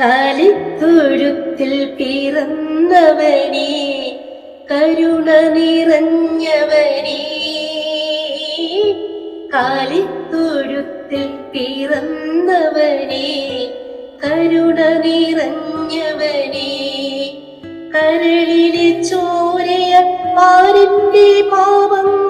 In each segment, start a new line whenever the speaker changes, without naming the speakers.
കാലിത്തൊഴുത്തിൽ പിറന്നവനേ കരുണ നിറഞ്ഞവനേ. കാലിത്തൊഴുത്തിൽ പിറന്നവനേ കരുണ നിറഞ്ഞവനേ. കരളിലെ ചോരയ പാരിന്റെ പാവങ്ങൾ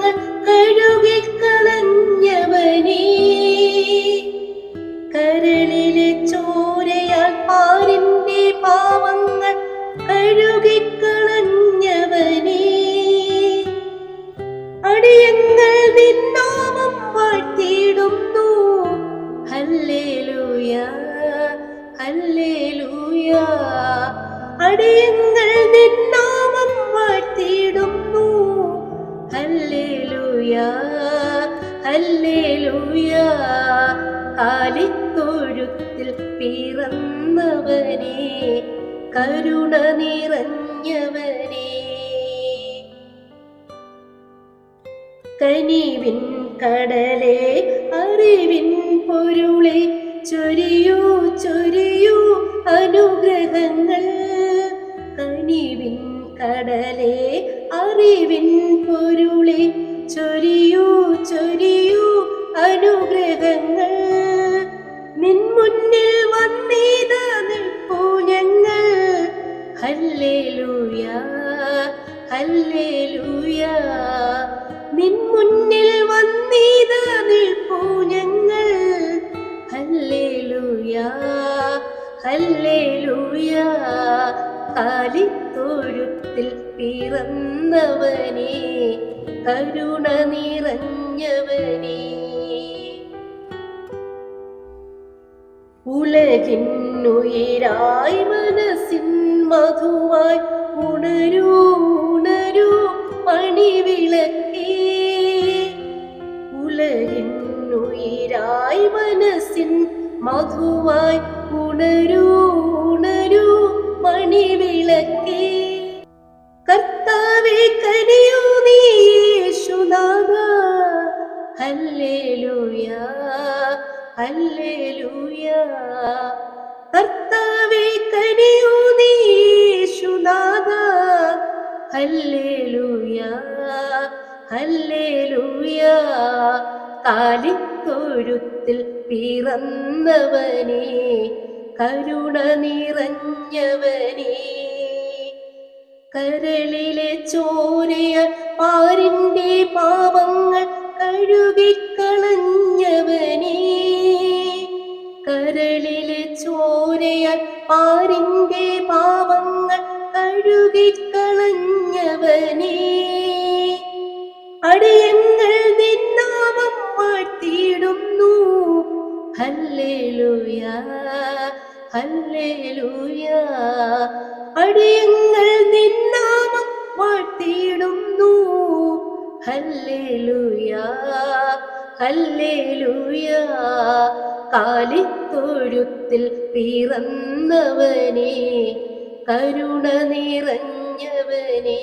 ഹല്ലേലൂയ ഹല്ലേലൂയ. Hallelujah hallelujah. പിറന്നവനേ കരുണ നിറഞ്ഞവനേ. കനിവിൻ കടലേ അറിവിൻ പൊരുളെ ചൊരിയൂ ചൊരിയൂ അനുഗ്രഹങ്ങൾ. കനിവിൻ കടലേ അറിവിൻ പൊരുളെ ചൊരിയൂ ചൊരിയൂ അനുഗ്രഹങ്ങൾ. നിൻ മുന്നിൽ വന്നീത നിൽപ്പൂ ഞങ്ങൾ. ഹല്ലേ ഹല്ലേലൂയ ഹല്ലേലൂയ. ഹല്ലേലൂയ കാലിത്തൊഴുത്തിൽ പിറന്നവനേ കരുണ നിറഞ്ഞവനെ. ഉലകിന്നുയിരായി മനസ്സിൻ മധുവായി ഉണരൂ ഉണരൂ മണിവിളക്കേ മധുവായി ഉണരൂ ഉണരൂ മണിവിളക്കേ. കർത്താവേ കനിയൂ നീ യേശുനാഥ. Hallelujah hallelujah. കർത്താവേ കനിയൂ നീ ഹല്ലേലൂയ ഹല്ലേലൂയ. കാലിത്തൊഴുത്തിൽ പിറന്നവനേ കരുണ നിറഞ്ഞവനേ. കരളിലെ ചോരയ പാരിന്റെ പാപങ്ങൾ കഴുകിക്കളഞ്ഞവനേ കരളിലെ ചോരയ പാരിന്റെ പാപങ്ങൾ കഴുകിക്കളഞ്ഞവനേ അടിയങ്ങൾ ഹല്ലേലൂയ ഹല്ലേലൂയ. അടിയങ്ങൾ നിന്നാമം വാഴ്ത്തിയിടുന്നു. Hallelujah hallelujah. കാലിത്തൊഴുത്തിൽ പിറന്നവനേ കരുണ നിറഞ്ഞവനേ.